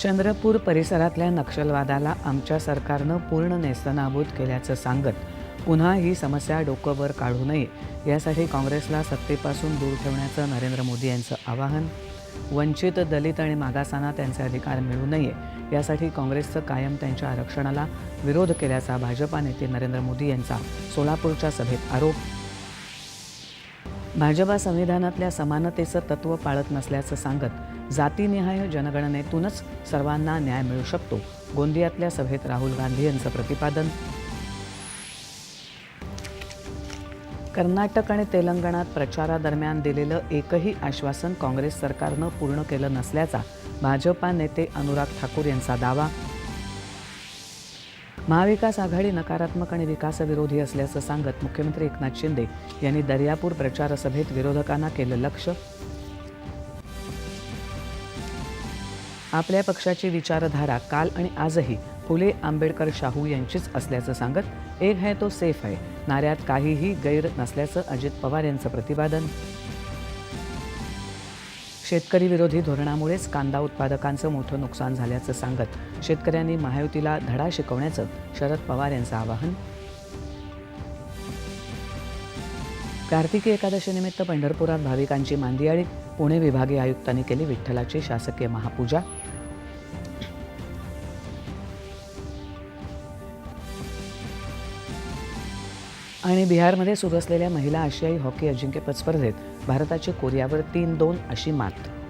चंद्रपूर परिसरातल्या नक्षलवादाला आमच्या सरकारनं पूर्ण नेस्तनाबूत केल्याचं सांगत पुन्हा ही समस्या डोकंवर काढू नये यासाठी काँग्रेसला सत्तेपासून दूर ठेवण्याचं नरेंद्र मोदी यांचं आवाहन. वंचित दलित आणि मागासांना त्यांचे अधिकार मिळू नये यासाठी काँग्रेसचं कायम त्यांच्या आरक्षणाला विरोध केल्याचा भाजपा नेते नरेंद्र मोदी यांचा सोलापूरच्या सभेत आरोप भाजपा संविधानातल्या समानतेचं तत्त्व पाळत नसल्याचं सांगत जातीनिहाय जनगणनेतूनच सर्वांना न्याय मिळू शकतो. गोंदियातल्या सभेत राहुल गांधी यांचं प्रतिपादन. कर्नाटक आणि तेलंगणात प्रचारादरम्यान दिलेलं एकही आश्वासन काँग्रेस सरकारनं पूर्ण केलं नसल्याचा भाजपा नेते अनुराग ठाकूर यांचा दावा. महाविकास आघाडी नकारात्मक आणि विकासविरोधी असल्याचं सांगत मुख्यमंत्री एकनाथ शिंदे यांनी दर्यापूर प्रचारसभेत विरोधकांना केलं लक्ष. आपल्या पक्षाची विचारधारा काल आणि आजही फुले आंबेडकर शाहू यांचीच असल्याचं सांगत एक है तो सेफ आहे नाऱ्यात काहीही गैर नसल्याचं अजित पवार यांचं प्रतिपादन. शेतकरी विरोधी धोरणामुळेच कांदा उत्पादकांचं मोठं नुकसान झाल्याचं सांगत शेतकऱ्यांनी महायुतीला धडा शिकवण्याचं शरद पवार यांचं आवाहन. कार्तिकी एकादशीनिमित्त पंढरपुरात भाविकांची मांदियाळी पुणे विभागीय आयुक्तांनी केली विठ्ठलाची शासकीय महापूजा. आणि बिहारमध्ये सुरू असलेल्या महिला आशियाई हॉकी अजिंक्यपद स्पर्धेत भारताची कोरियावर तीन दोन अशी मात.